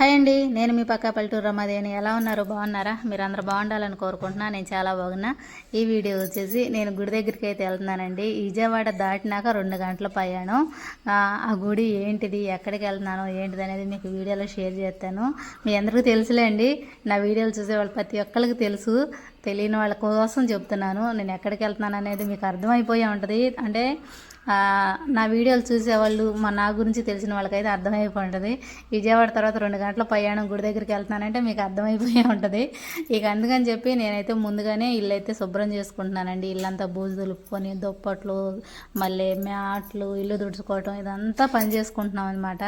Hi అండి నేను మీ పక్క పల్లెటూరు రమాదేవిని. ఎలా ఉన్నారు? బాగున్నారా? మీరు అందరు బాగుండాలని కోరుకుంటున్నా. నేను చాలా బాగున్నా. ఈ వీడియో వచ్చేసి నేను గుడి దగ్గరికి అయితే వెళ్తున్నానండి. విజయవాడ దాటినాక రెండు గంటల ప్రయాణం. ఆ, గుడి ఏంటిది ఎక్కడికి వెళ్తున్నాను ఏంటిది అనేది మీకు వీడియోలో షేర్ చేస్తాను. మీ అందరికీ తెలుసులేండి. నా వీడియోలు చూసే వాళ్ళు ప్రతి ఒక్కరికి తెలుసు. తెలియని వాళ్ళ కోసం చెప్తున్నాను. నేను ఎక్కడికి వెళ్తున్నాను అనేది మీకు అర్థమైపోయి ఉంటుంది. అంటే నా వీడియోలు చూసేవాళ్ళు మా నా గురించి తెలిసిన వాళ్ళకైతే అర్థమైపోయి ఉంటుంది విజయవాడ తర్వాత రెండు గంటల ప్రయాణం గుడి దగ్గరికి వెళ్తున్నానంటే మీకు అర్థమైపోయి ఉంటుంది. ఇక అందుకని చెప్పి నేనైతే ముందుగానే ఇల్లు అయితే శుభ్రం చేసుకుంటున్నానండి. ఇల్లంతా బూజు దులుపుకొని దుప్పట్లు మళ్ళీ మ్యాట్లు ఇల్లు తుడుచుకోవటం ఇదంతా పని చేసుకుంటున్నాం అనమాట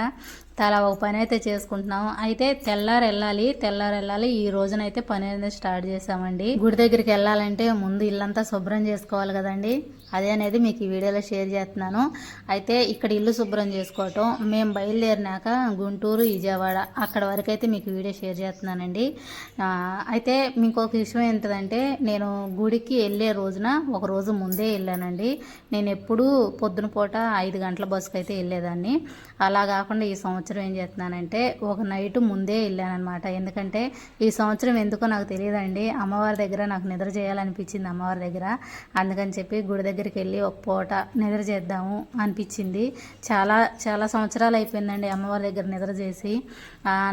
తలా ఒక పని అయితే చేసుకుంటున్నాం. అయితే తెల్లారు వెళ్ళాలి తెల్లారు వెళ్ళాలి. ఈ రోజునైతే పని అనేది స్టార్ట్ చేసామండి గుడి దగ్గరికి వెళ్ళాలంటే ముందు ఇల్లంతా శుభ్రం చేసుకోవాలి కదండి. అదే అనేది మీకు ఈ వీడియోలో షేర్ చేస్తాను. చేస్తున్నాను అయితే ఇక్కడ ఇల్లు శుభ్రం చేసుకోవటం మేము బయలుదేరినాక గుంటూరు విజయవాడ అక్కడ వరకు అయితే మీకు వీడియో షేర్ చేస్తున్నానండి. అయితే మీకు ఒక విషయం ఏంటంటే నేను గుడికి వెళ్ళే రోజున ఒక రోజు ముందే వెళ్ళానండి. నేను ఎప్పుడూ పొద్దున పూట ఐదు గంటల బస్సుకు అయితే వెళ్ళేదాన్ని. అలా కాకుండా ఈ సంవత్సరం ఏం చేస్తున్నానంటే ఒక నైట్ ముందే వెళ్ళానమాట ఎందుకంటే ఈ సంవత్సరం ఎందుకో నాకు తెలియదండి. అమ్మవారి దగ్గర నాకు నిద్ర చేయాలనిపించింది అమ్మవారి దగ్గర. అందుకని చెప్పి గుడి దగ్గరికి వెళ్ళి ఒక పూట నిద్ర చేద్దాము అనిపించింది. చాలా చాలా సంవత్సరాలు అయిపోయిందండి అమ్మవారి దగ్గర నిద్ర చేసి.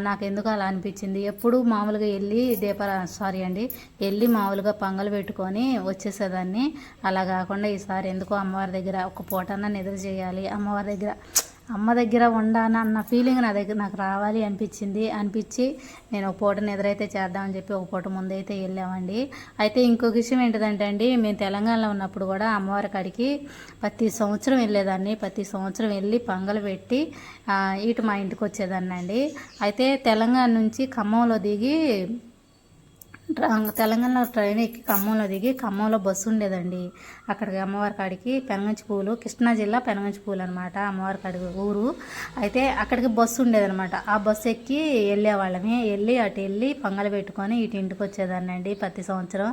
నాకు ఎందుకు అలా అనిపించింది? ఎప్పుడు మామూలుగా వెళ్ళి దీపాల సారీ అండి వెళ్ళి మామూలుగా పొంగలు పెట్టుకొని వచ్చేసేదాన్ని. అలా కాకుండా ఈసారి ఎందుకో అమ్మవారి దగ్గర ఒక పూటన్నా నిద్ర చేయాలి. అమ్మవారి దగ్గర అమ్మ దగ్గర ఉండాను అన్న ఫీలింగ్ నా దగ్గర నాకు రావాలి అనిపించింది. అనిపించి నేను ఒక పూట నిద్రైతే చేద్దామని చెప్పి ఒక పూట ముందైతే వెళ్ళామండి. అయితే ఇంకొక విషయం ఏంటిదంటే అండి మేము తెలంగాణలో ఉన్నప్పుడు కూడా అమ్మవారి కాడికి ప్రతి సంవత్సరం వెళ్ళేదాన్ని. ప్రతి సంవత్సరం వెళ్ళి పంగలు పెట్టి ఇటు మా ఇంటికి వచ్చేదాన్ని అండి అయితే తెలంగాణ నుంచి ఖమ్మంలో దిగి తెలంగాణలో ట్రైన్ ఎక్కి ఖమ్మంలో దిగి ఖమ్మంలో బస్సు ఉండేదండి. అక్కడికి అమ్మవారి కాడికి పెనగంచి పూలు కృష్ణా జిల్లా పెనగంచి పూలు అనమాట అమ్మవారి కాడికి ఊరు. అయితే అక్కడికి బస్సు ఉండేదనమాట ఆ బస్సు ఎక్కి వెళ్ళేవాళ్ళమే. వెళ్ళి అటు వెళ్ళి పొంగలు పెట్టుకొని ఇటు ఇంటికి వచ్చేదాన్ని అండి ప్రతి సంవత్సరం.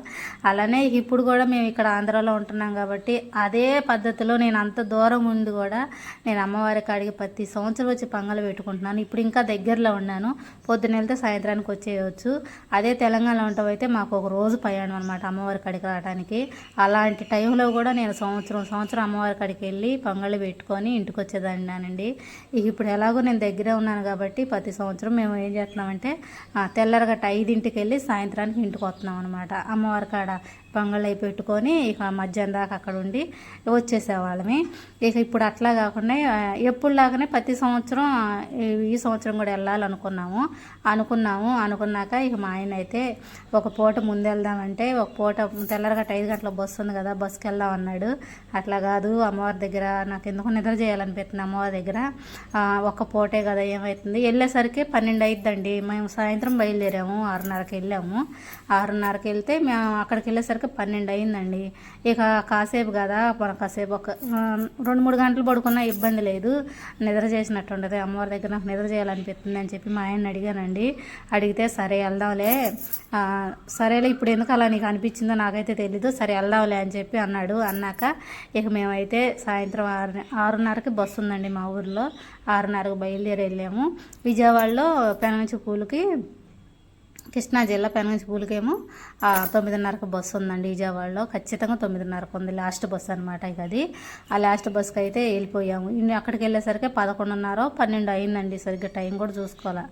అలానే ఇప్పుడు కూడా మేము ఇక్కడ ఆంధ్రాలో ఉంటున్నాం కాబట్టి అదే పద్ధతిలో నేను అంత దూరం ఉండి కూడా నేను అమ్మవారి కాడికి ప్రతి సంవత్సరం వచ్చి పొంగలు పెట్టుకుంటున్నాను. ఇప్పుడు ఇంకా దగ్గరలో ఉన్నాను. పొద్దున వెళ్తే సాయంత్రానికి వచ్చేయవచ్చు అదే తెలంగాణలో ఉంటాం అయితే మాకు ఒక రోజు ప్రయాణం అనమాట అమ్మవారి కాడికి రావడానికి అలాంటి టైంలో కూడా నేను సంవత్సరం సంవత్సరం అమ్మవారి కాడికి వెళ్ళి పొంగళ్ళు పెట్టుకొని ఇంటికి వచ్చేదాన్ని ఇక ఇప్పుడు ఎలాగో నేను దగ్గరే ఉన్నాను కాబట్టి ప్రతి సంవత్సరం మేము ఏం చేస్తున్నామంటే తెల్లరగట్ట ఐదింటికి వెళ్ళి సాయంత్రానికి ఇంటికి వస్తున్నాం అనమాట అమ్మవారి కాడ. పొంగళ్ళు అయి పెట్టుకొని ఇక మధ్యాహ్నం దాకా అక్కడ ఉండి వచ్చేసేవాళ్ళమే. ఇక ఇప్పుడు అట్లా కాకుండా ఎప్పుడులాగానే ప్రతి సంవత్సరం ఈ- సంవత్సరం కూడా వెళ్ళాలనుకున్నాము. అనుకున్నాము. అనుకున్నాక ఇక మా ఆయన అయితే ఒక పూట ముందు వెళ్దామంటే ఒక పూట తెల్లరగట్ట ఐదు గంటల బస్సు ఉంది కదా బస్సుకి వెళ్దాం అన్నాడు. అట్లా కాదు అమ్మవారి దగ్గర నాకు ఎందుకు నిద్ర చేయాలనిపిస్తుంది అమ్మవారి దగ్గర. ఒక్క పూటే కదా ఏమవుతుంది వెళ్ళేసరికి పన్నెండు అయిద్దండి. మేము సాయంత్రం బయలుదేరాము ఆరున్నరకి వెళ్ళాము. ఆరున్నరకి వెళ్తే మేము అక్కడికి వెళ్ళేసరికి పన్నెండు అయిందండి. ఇక కాసేపు కదా మన కాసేపు ఒక రెండు మూడు గంటలు పడుకున్నా ఇబ్బంది లేదు. నిద్ర చేసినట్టు ఉండదు అమ్మవారి దగ్గర నాకు నిద్ర చేయాలనిపిస్తుంది అని చెప్పి మా ఆయన అడిగానండి. అడిగితే సరే వెళ్దాంలే. సరేలే ఇప్పుడు ఎందుకు అలా నీకు అనిపించిందో నాకైతే తెలీదు. సరే వెళ్దాంలే అని చెప్పి అన్నాడు. అన్నాక ఇక మేమైతే సాయంత్రం ఆరు ఆరున్నరకి బస్సు ఉందండి మా ఊర్లో. ఆరున్నరకు బయలుదేరి వెళ్ళాము. విజయవాడలో పెనంచి పూలకి కృష్ణా జిల్లా పెనగంచి పూలకేమో తొమ్మిదిన్నరకు బస్సు ఉందండి విజయవాడలో. ఖచ్చితంగా తొమ్మిదిన్నరకు ఉంది. లాస్ట్ బస్సు అనమాట ఇక అది. ఆ లాస్ట్ బస్సుకి అయితే వెళ్ళిపోయాము. ఇన్ని అక్కడికి వెళ్ళేసరికి పదకొండున్నర పన్నెండు అయిందండి సరిగ్గా టైం కూడా చూసుకోవాలా.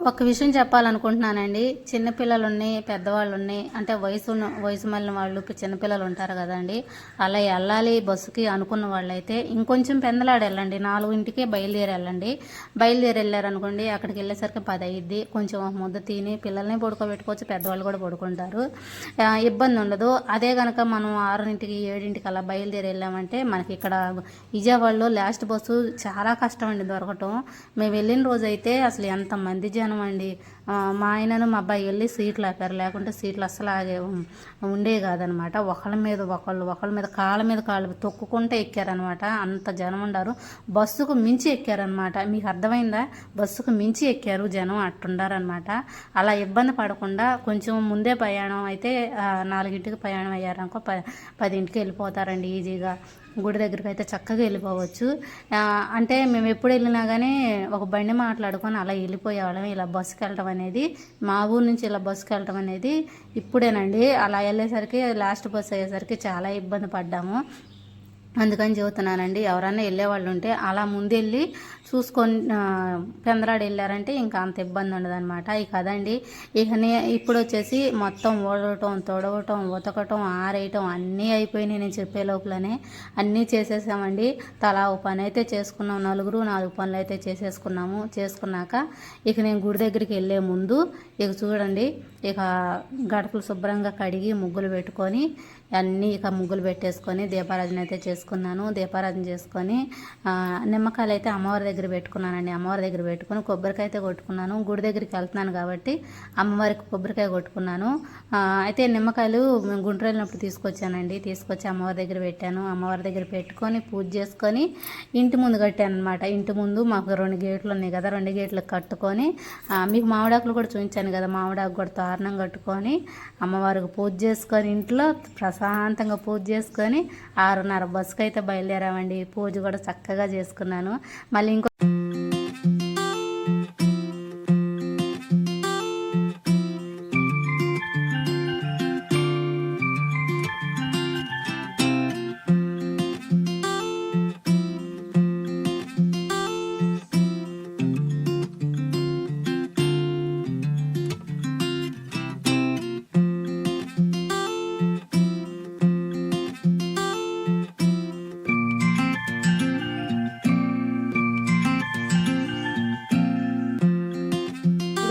ఒక విషయం చెప్పాలనుకుంటున్నానండి. చిన్నపిల్లలు ఉన్నాయి పెద్దవాళ్ళు ఉన్నాయి అంటే వయసు వయసు మళ్ళిన వాళ్ళు చిన్నపిల్లలు ఉంటారు కదండి. అలా వెళ్ళాలి బస్సుకి అనుకున్న వాళ్ళైతే ఇంకొంచెం పెందలాడి వెళ్ళండి. నాలుగు ఇంటికి బయలుదేరి వెళ్ళండి. బయలుదేరి వెళ్ళారనుకోండి అక్కడికి వెళ్ళేసరికి పది అయ్యిద్ది కొంచెం ముద్ద తిని పిల్లల్ని పడుకోబెట్టుకోవచ్చు పెద్దవాళ్ళు కూడా పడుకుంటారు. ఇబ్బంది ఉండదు. అదే కనుక మనం ఆరింటికి ఏడింటికి అలా బయలుదేరి వెళ్ళామంటే మనకి ఇక్కడ విజయవాడలో లాస్ట్ బస్సు చాలా కష్టం అండి దొరకటం. మేము వెళ్ళిన రోజైతే అసలు ఎంతమంది జనం అండి. మా ఆయనను మా అబ్బాయి వెళ్ళి సీట్లు ఆపారు. లేకుంటే సీట్లు అస్సలు ఆగే ఉండే కాదనమాట. ఒకళ్ళ మీద ఒకళ్ళు ఒకళ్ళ మీద కాళ్ళ మీద కాళ్ళు తొక్కుకుంటే ఎక్కారనమాట. అంత జనం ఉండారు. బస్సుకు మించి ఎక్కారనమాట. మీకు అర్థమైందా? బస్సుకు మించి ఎక్కారు జనం అట్టుండారనమాట. అలా ఇబ్బంది పడకుండా కొంచెం ముందే ప్రయాణం అయితే నాలుగింటికి ప్రయాణం అయ్యారనుకో ప పదింటికి వెళ్ళిపోతారండి ఈజీగా. గుడి దగ్గరికి అయితే చక్కగా వెళ్ళిపోవచ్చు. అంటే మేము ఎప్పుడు వెళ్ళినా కానీ ఒక బండి మాట్లాడుకొని అలా వెళ్ళిపోయేవాళ్ళం. ఇలా బస్సుకి వెళ్ళడం అనేది మా ఊరు నుంచి ఇలా బస్సుకి వెళ్ళడం అనేది ఇప్పుడేనండి. అలా వెళ్ళేసరికి లాస్ట్ బస్సు అయ్యేసరికి చాలా ఇబ్బంది పడ్డాము. అందుకని చెబుతున్నానండి. ఎవరన్నా వెళ్ళేవాళ్ళు ఉంటే అలా ముందెళ్ళి చూసుకొని పెందరాడు వెళ్ళారంటే ఇంకా అంత ఇబ్బంది ఉండదన్నమాట ఇక అదండి ఇక ఇప్పుడు వచ్చేసి మొత్తం ఓడవటం తొడవటం ఉతకటం ఆరేయటం అన్నీ అయిపోయినాయి నేను చెప్పే లోపలనే. అన్నీ చేసేసామండి. తలా ఓ పని అయితే చేసుకున్నాం. నలుగురు నాలుగు పనులు అయితే చేసేసుకున్నాము. చేసుకున్నాక ఇక నేను గుడి దగ్గరికి వెళ్ళే ముందు ఇక చూడండి ఇక గడపలు శుభ్రంగా కడిగి ముగ్గులు పెట్టుకొని అన్నీ ఇక ముగ్గులు పెట్టేసుకొని దీపారాధన అయితే చేసుకున్నాను. దీపారాధన చేసుకొని నిమ్మకాయలు అయితే అమ్మవారి దగ్గర పెట్టుకున్నానండి. అమ్మవారి దగ్గర పెట్టుకొని కొబ్బరికాయ అయితే కొట్టుకున్నాను. గుడి దగ్గరికి వెళ్తున్నాను కాబట్టి అమ్మవారికి కొబ్బరికాయ కొట్టుకున్నాను. అయితే నిమ్మకాయలు మేము గుంటూరు వెళ్ళినప్పుడు తీసుకొచ్చానండి. తీసుకొచ్చి అమ్మవారి దగ్గర పెట్టాను. అమ్మవారి దగ్గర పెట్టుకొని పూజ చేసుకొని ఇంటి ముందు కట్టాను అనమాట ఇంటి ముందు మాకు రెండు గేట్లు ఉన్నాయి కదా రెండు గేట్లు కట్టుకొని మీకు మామిడాకులు కూడా చూపించాను కదా మామిడాకు కూడా తోరణం కట్టుకొని అమ్మవారికి పూజ చేసుకొని ఇంట్లో ప్రశాంతంగా పూజ చేసుకొని ఆరున్నర బస్సుకు అయితే బయలుదేరామండి పూజ కూడా చక్కగా చేసుకున్నాను. మళ్ళీ ఇంకో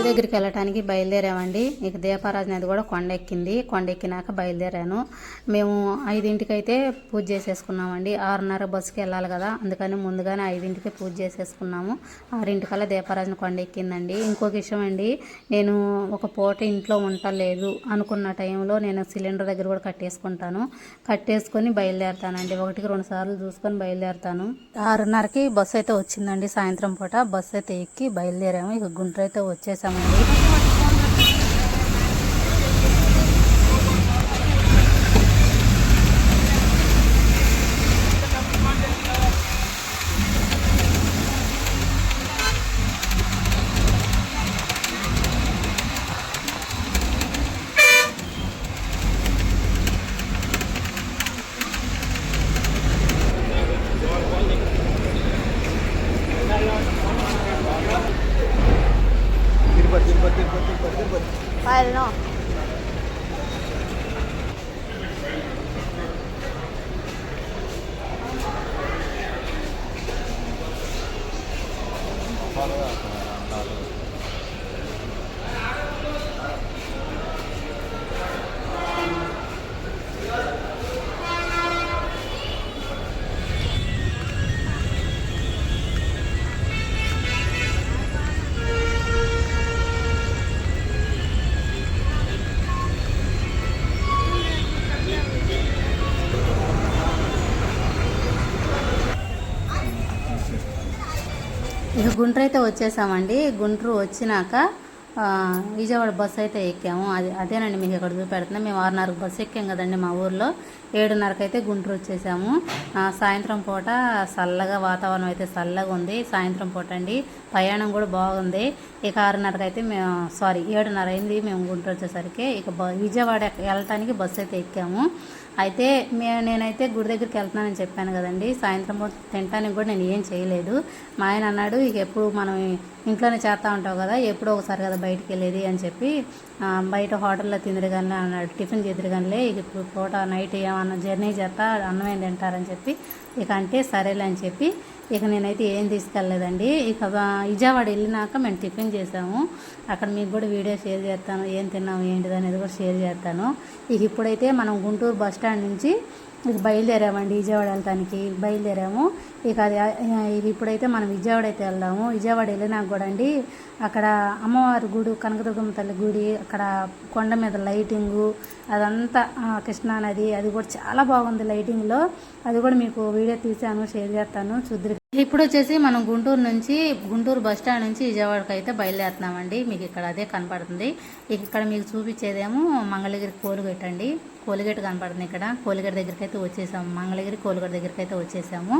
దగ్గరికి వెళ్ళటానికి బయలుదేరామండి. ఇక దీపారాధన అది కూడా కొండ ఎక్కింది కొండ ఎక్కినాక బయలుదేరాను. మేము ఐదింటికి అయితే పూజ చేసేసుకున్నామండి. ఆరున్నర బస్సుకి వెళ్ళాలి కదా. అందుకని ముందుగానే ఐదింటికి పూజ చేసేసుకున్నాము. ఆరింటికల్లా దీపారాజన కొండ ఎక్కిందండి ఇంకొక విషయం అండి. నేను ఒక పూట ఇంట్లో ఉండలేదు అనుకున్న టైంలో నేను సిలిండర్ దగ్గర కూడా కట్టేసుకుంటాను. కట్టేసుకొని బయలుదేరుతానండి. ఒకటికి రెండు సార్లు చూసుకొని బయలుదేరుతాను. ఆరున్నరకి బస్సు అయితే వచ్చిందండి. సాయంత్రం పూట బస్సు అయితే ఎక్కి బయలుదేరాము. ఇక గుంటూరు అయితే వచ్చేసాము. minutes. గుంటూరు అయితే వచ్చేసామండి. గుంటూరు వచ్చినాక విజయవాడ బస్సు అయితే ఎక్కాము. అది అదేనండి మీకు ఇక్కడ చూపెడుతున్నా. మేము ఆరున్నరకు బస్సు ఎక్కాం కదండి మా ఊర్లో. ఏడున్నరకు అయితే గుంటూరు వచ్చేసాము. సాయంత్రం పూట చల్లగా వాతావరణం అయితే చల్లగా ఉంది. సాయంత్రం పూట అండి. ప్రయాణం కూడా బాగుంది. ఇక ఆరున్నరకు అయితే మేము సారీ ఏడున్నర అయింది. మేము గుంటూరు వచ్చేసరికి ఇక బ- విజయవాడ వెళ్ళటానికి బస్సు అయితే ఎక్కాము. అయితే మే నేనైతే గుడి దగ్గరికి వెళ్తున్నానని చెప్పాను కదండి. సాయంత్రం పూట తినడానికి కూడా నేను ఏం చేయలేదు. మా ఆయన అన్నాడు ఇక ఎప్పుడు మనం ఇంట్లోనే చేస్తూ ఉంటావు కదా ఎప్పుడో ఒకసారి కదా బయటికి వెళ్ళేది అని చెప్పి బయట హోటల్లో తిందిరు కానీ అన్నాడు టిఫిన్ చేద్దరు కానీ ఇక ఇప్పుడు పూట నైట్ ఏమన్నా జర్నీ చేస్తా అన్నమైన తింటారని చెప్పి ఇక అంటే సరేలే అని చెప్పి ఇక నేనైతే ఏం తీసుకెళ్ళలేదండి. ఇక విజయవాడ వెళ్ళినాక మేము టిఫిన్ చేసాము. అక్కడ మీకు కూడా వీడియో షేర్ చేస్తాను ఏం తిన్నాము ఏంటిది అనేది కూడా షేర్ చేస్తాను. ఇక ఇప్పుడైతే మనం గుంటూరు బస్ స్టాండ్ నుంచి ఇక బయలుదేరామండి విజయవాడ వెళ్తానికి. బయలుదేరాము. ఇక అది ఇది ఇప్పుడైతే మనం విజయవాడ అయితే వెళ్దాము. విజయవాడ వెళ్ళినాక కూడా అండి అక్కడ అమ్మవారి గుడి కనకదుర్గమ్మ తల్లి గుడి అక్కడ కొండ మీద లైటింగు అదంతా కృష్ణానది కృష్ణా నది అది కూడా చాలా బాగుంది లైటింగ్లో. అది కూడా మీకు వీడియో తీశాను షేర్ చేస్తాను. చూద్దరు ఇప్పుడు వచ్చేసి మనం గుంటూరు నుంచి గుంటూరు బస్ స్టాండ్ నుంచి విజయవాడకి అయితే బయలుదేరుతున్నామండి. మీకు ఇక్కడ అదే కనపడుతుంది. ఇక్కడ మీకు చూపించేదేమో మంగళగిరి కోలుగేట్ అండి. కోలుగేట్ కనపడుతుంది ఇక్కడ. కోలుగేట్ దగ్గరికి అయితే వచ్చేసాము మంగళగిరి కోలుగేట్ దగ్గరికి అయితే వచ్చేసాము.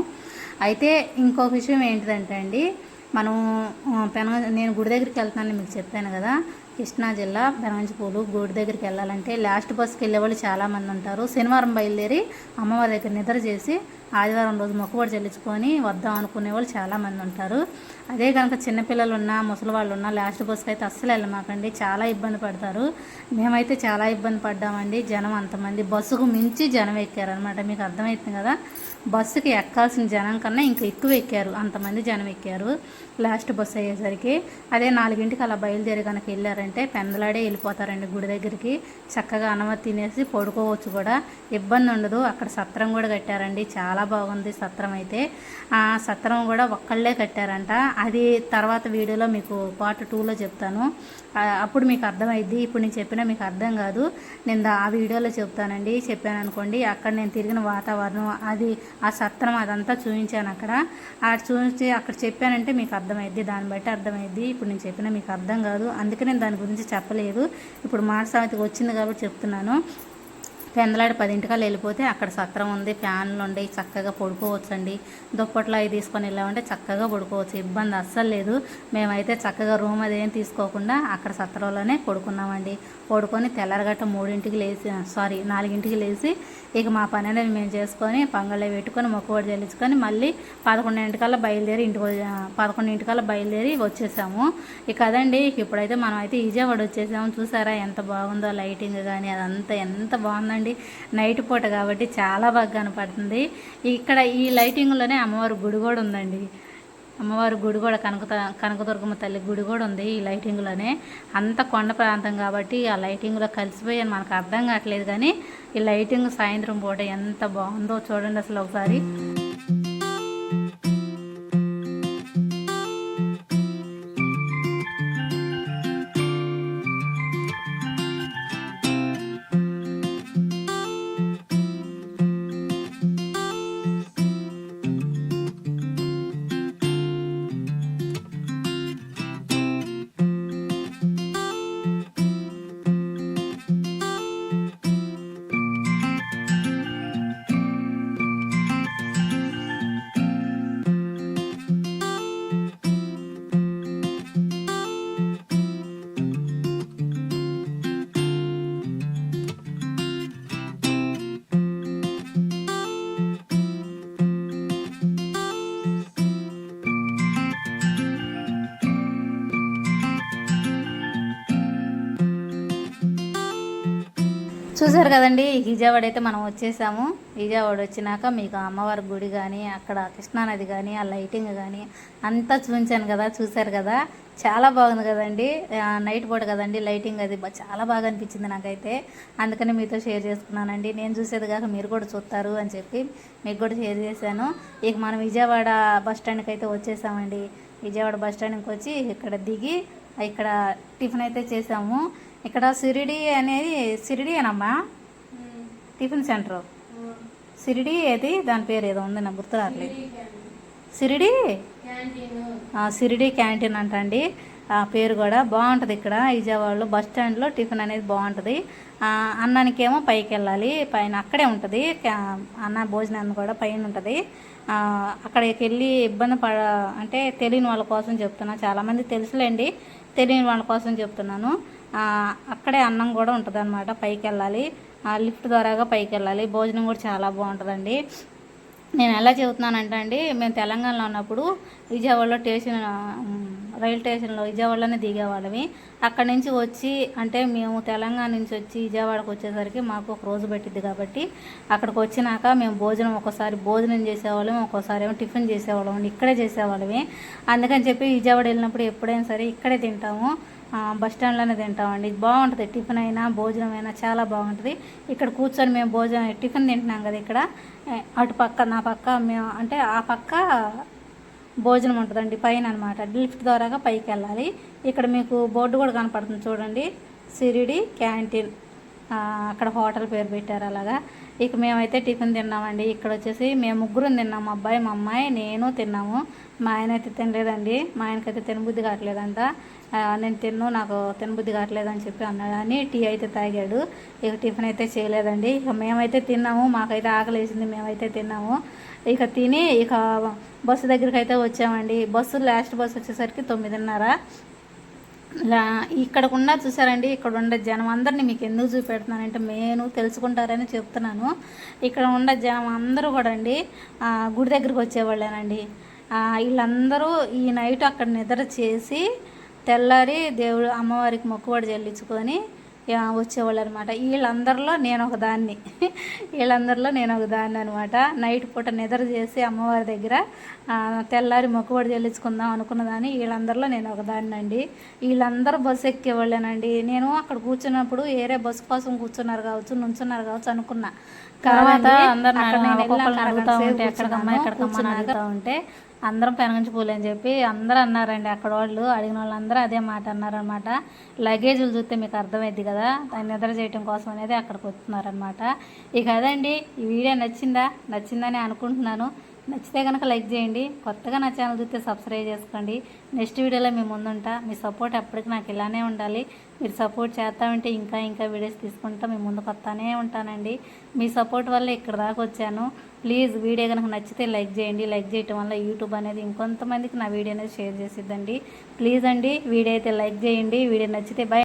అయితే ఇంకొక విషయం ఏంటిదంటే అండి మనం ఆ, పెన నేను గుడి దగ్గరికి వెళ్తానని మీకు చెప్పాను కదా. కృష్ణా జిల్లా పెనగంచిపూలు గుడి దగ్గరికి వెళ్ళాలంటే లాస్ట్ బస్కి వెళ్ళే వాళ్ళు చాలామంది ఉంటారు. శనివారం బయలుదేరి అమ్మవారి దగ్గర నిద్ర చేసి ఆదివారం రోజు మొక్కుబడి చెల్లించుకొని వద్దాం అనుకునే వాళ్ళు చాలామంది ఉంటారు. అదే కనుక చిన్నపిల్లలు ఉన్నా ముసలి వాళ్ళు ఉన్నా లాస్ట్ బస్సుకి అయితే అస్సలు వెళ్ళమాకండి. చాలా ఇబ్బంది పడతారు. మేమైతే చాలా ఇబ్బంది పడ్డామండి. జనం అంతమంది. బస్సుకు మించి జనం ఎక్కారనమాట మీకు అర్థమవుతుంది కదా? బస్సుకి ఎక్కాల్సిన జనం కన్నా ఇంకా ఎక్కువ ఎక్కారు. అంతమంది జనం ఎక్కారు. లాస్ట్ బస్సు అయ్యేసరికి అదే నాలుగింటికి అలా బయలుదేరి కనుక వెళ్ళారంటే పెందలాడే వెళ్ళిపోతారండి గుడి దగ్గరికి. చక్కగా అనుమతి తినేసి పడుకోవచ్చు కూడా. ఇబ్బంది ఉండదు. అక్కడ సత్రం కూడా కట్టారండి. చాలా చాలా బాగుంది సత్రం అయితే. ఆ సత్రం కూడా ఒక్కళ్ళే కట్టారంట. అది తర్వాత వీడియోలో మీకు పార్ట్ టూలో చెప్తాను. అప్పుడు మీకు అర్థమైద్ది. ఇప్పుడు నేను చెప్పినా మీకు అర్థం కాదు. నేను ఆ వీడియోలో చెప్తానండి. చెప్పాను అనుకోండి అక్కడ నేను తిరిగిన వాతావరణం అది ఆ సత్రం అదంతా చూపించాను అక్కడ. ఆ చూపించి అక్కడ చెప్పానంటే మీకు అర్థమైద్ది. దాన్ని బట్టి అర్థమైద్ది. ఇప్పుడు నేను చెప్పినా మీకు అర్థం కాదు. అందుకే నేను దాని గురించి చెప్పలేదు. ఇప్పుడు మాట సామెతకి వచ్చింది కాబట్టి చెప్తున్నాను. పెందలాడి పదింటికల్లా వెళ్ళిపోతే అక్కడ సత్రం ఉంది ఫ్యాన్లు ఉండి చక్కగా పడుకోవచ్చండి. దుప్పట్లు అవి తీసుకొని వెళ్ళామంటే చక్కగా పడుకోవచ్చు ఇబ్బంది అస్సలు లేదు. మేమైతే చక్కగా రూమ్ అదేం తీసుకోకుండా అక్కడ సత్రంలోనే పడుకున్నామండి. పడుకొని తెల్లరగట్ట మూడింటికి లేచి సారీ నాలుగింటికి లేచి ఇక మా పని అనేది మేము చేసుకొని పంగళ్ళ పెట్టుకొని మొక్కుబడి చెల్లించుకొని మళ్ళీ పదకొండింటికల్లా బయలుదేరి ఇంటికి పదకొండింటికల్లా బయలుదేరి వచ్చేసాము. ఇక అదండి ఇప్పుడైతే మనం అయితే విజయవాడ వచ్చేసాము. చూసారా ఎంత బాగుందో లైటింగ్ కానీ అదంతా ఎంత బాగుందండి నైట్ పూట కాబట్టి చాలా బాగా కనపడుతుంది. ఇక్కడ ఈ లైటింగ్లోనే అమ్మవారి గుడి కూడా ఉందండి. అమ్మవారి గుడి కూడా కనక కనకదుర్గమ్మ తల్లి గుడి కూడా ఉంది ఈ లైటింగ్లోనే. అంత కొండ ప్రాంతం కాబట్టి ఆ లైటింగ్లో కలిసిపోయాను మనకు అర్థం కావట్లేదు కానీ ఈ లైటింగ్ సాయంత్రం పూట ఎంత బాగుందో చూడండి అసలు ఒకసారి. చూసారు కదండి విజయవాడ అయితే మనం వచ్చేసాము. విజయవాడ వచ్చినాక మీకు అమ్మవారి గుడి కానీ అక్కడ కృష్ణానది కానీ ఆ లైటింగ్ కానీ అంతా చూపించాను కదా చూసారు కదా. చాలా బాగుంది కదండి. నైట్ పూట కదండి లైటింగ్ అది చాలా బాగా అనిపించింది నాకైతే. అందుకని మీతో షేర్ చేసుకున్నానండి. నేను చూసేది కాక మీరు కూడా చూస్తారు అని చెప్పి మీకు కూడా షేర్ చేశాను. ఇక మనం విజయవాడ బస్ స్టాండ్కి అయితే వచ్చేసామండి. విజయవాడ బస్ స్టాండ్కి వచ్చి ఇక్కడ దిగి ఇక్కడ టిఫిన్ అయితే చేసాము. ఇక్కడ సిరిడి అనేది సిరిడి అనమ్మా టిఫిన్ సెంటర్. సిరిడి ఏది? దాని పేరు ఏదో ఉంది నాకు గుర్తు రావట్లేదు. సిరిడి సిరిడి? క్యాంటీన్. అంటండి. ఆ పేరు కూడా బాగుంటుంది ఇక్కడ. విజయవాడలో బస్ స్టాండ్లో టిఫిన్ అనేది బాగుంటుంది. అన్నానికేమో పైకి వెళ్ళాలి పైన అక్కడే ఉంటుంది. అన్న భోజనాన్ని కూడా పైన ఉంటుంది. అక్కడికి వెళ్ళి ఇబ్బంది పడ అంటే తెలియని వాళ్ళ కోసం చెప్తున్నా. చాలామంది తెలుసులేండి. తెలియని వాళ్ళ కోసం చెప్తున్నాను. అక్కడే అన్నం కూడా ఉంటుంది అనమాట పైకి వెళ్ళాలి లిఫ్ట్ ద్వారాగా పైకి వెళ్ళాలి భోజనం కూడా చాలా బాగుంటుందండి. నేను ఎలా చెబుతున్నానంటే అండి మేము తెలంగాణలో ఉన్నప్పుడు విజయవాడలో స్టేషన్ ఉమ్, రైలు స్టేషన్లో విజయవాడలోనే దిగేవాళ్ళమి. అక్కడి నుంచి వచ్చి అంటే మేము తెలంగాణ నుంచి వచ్చి విజయవాడకు వచ్చేసరికి మాకు ఒక రోజు పెట్టింది కాబట్టి అక్కడికి వచ్చినాక మేము భోజనం ఒకసారి భోజనం చేసేవాళ్ళం ఒక్కోసారి ఏమో టిఫిన్ చేసేవాళ్ళం ఇక్కడే చేసేవాళ్ళమి. అందుకని చెప్పి విజయవాడ వెళ్ళినప్పుడు ఎప్పుడైనా సరే ఇక్కడే తింటాము. బస్ స్టాండ్లోనే తింటామండి. బాగుంటుంది టిఫిన్ అయినా భోజనం అయినా చాలా బాగుంటుంది. ఇక్కడ కూర్చొని మేము భోజనం టిఫిన్ తింటున్నాం కదా ఇక్కడ అటుపక్క నా ఆ పక్క మేము అంటే ఆ పక్క భోజనం ఉంటుందండి పైన అనమాట లిఫ్ట్ ద్వారాగా పైకి వెళ్ళాలి ఇక్కడ మీకు బోర్డు కూడా కనపడుతుంది చూడండి. సిరిడి క్యాంటీన్. అక్కడ హోటల్ పేరు పెట్టారు అలాగా. ఇక మేమైతే టిఫిన్ తిన్నామండి. ఇక్కడ వచ్చేసి మేము ముగ్గురం తిన్నాం. మా అబ్బాయి మా అమ్మాయి నేను తిన్నాము. మా ఆయన అయితే తినలేదండి. మా ఆయనకైతే తినబుద్ధి కావట్లేదంట. నేను తిన్ను నాకు తినబుద్ధి కావట్లేదు అని చెప్పి అన్నాడని టీ అయితే తాగాడు. ఇక టిఫిన్ అయితే చేయలేదండి. ఇక మేమైతే తిన్నాము. మాకైతే ఆకలి వేసింది మేమైతే తిన్నాము. ఇక తిని ఇక బస్సు దగ్గరికి అయితే వచ్చామండి. బస్సు లాస్ట్ బస్సు వచ్చేసరికి తొమ్మిదిన్నర. ఇలా ఇక్కడకున్న చూసారండి ఇక్కడ ఉండే జనం అందరినీ మీకు ఎందుకు చూపెడుతున్నానంటే నేను తెలుసుకుంటారని చెప్తున్నాను. ఇక్కడ ఉండే జనం అందరూ కూడా అండి గుడి దగ్గరికి వచ్చేవాళ్ళేనండి. వీళ్ళందరూ ఈ నైట్ అక్కడ నిద్ర చేసి తెల్లారి దేవుడు అమ్మవారికి మొక్కుబడి చెల్లించుకొని వచ్చేవాళ్ళు అనమాట వీళ్ళందరిలో నేను ఒక దాన్ని. వీళ్ళందరిలో నేను ఒక దాన్ని అనమాట. నైట్ పూట నిద్ర చేసి అమ్మవారి దగ్గర తెల్లారి మొక్కుబడి చెల్లించుకుందాం అనుకున్న దాన్ని వీళ్ళందరిలో నేను ఒక దాన్ని అండి వీళ్ళందరూ బస్సు ఎక్కేవాళ్ళేనండి. నేను అక్కడ కూర్చున్నప్పుడు వేరే బస్సు కోసం కూర్చున్నారు కావచ్చు నుంచున్నారు కావచ్చు అనుకున్నా. తర్వాత అందరు అడుగుతా ఉంటే అందరం పెనగంచి పూలు అని చెప్పి అందరూ అన్నారండి అక్కడ వాళ్ళు. అడిగిన వాళ్ళందరూ అదే మాట అన్నారనమాట లగేజీలు చూస్తే మీకు అర్థమైంది కదా దాన్ని నిద్ర చేయటం కోసం అనేది అక్కడికి వస్తున్నారనమాట ఇక అదండి ఈ వీడియో నచ్చిందా? నచ్చిందని అనుకుంటున్నాను. నచ్చితే కనుక లైక్ చేయండి. కొత్తగా నా ఛానల్ చూస్తే సబ్స్క్రైబ్ చేసుకోండి. నెక్స్ట్ వీడియోలో మీ ముందుంటా. మీ సపోర్ట్ ఎప్పటికీ నాకు ఇలానే ఉండాలి. మీరు సపోర్ట్ చేస్తా ఉంటే ఇంకా ఇంకా వీడియోస్ తీసుకుంటా మీ ముందుకు వస్తానే ఉంటానండి. మీ సపోర్ట్ వల్ల ఇక్కడ దాకా వచ్చాను. ప్లీజ్ వీడియో కనుక నచ్చితే లైక్ చేయండి. లైక్ చేయటం వల్ల యూట్యూబ్ అనేది ఇంకొంతమందికి నా వీడియో అనేది షేర్ చేసిద్దండి. ప్లీజ్ అండి వీడియో అయితే లైక్ చేయండి. వీడియో నచ్చితే బై.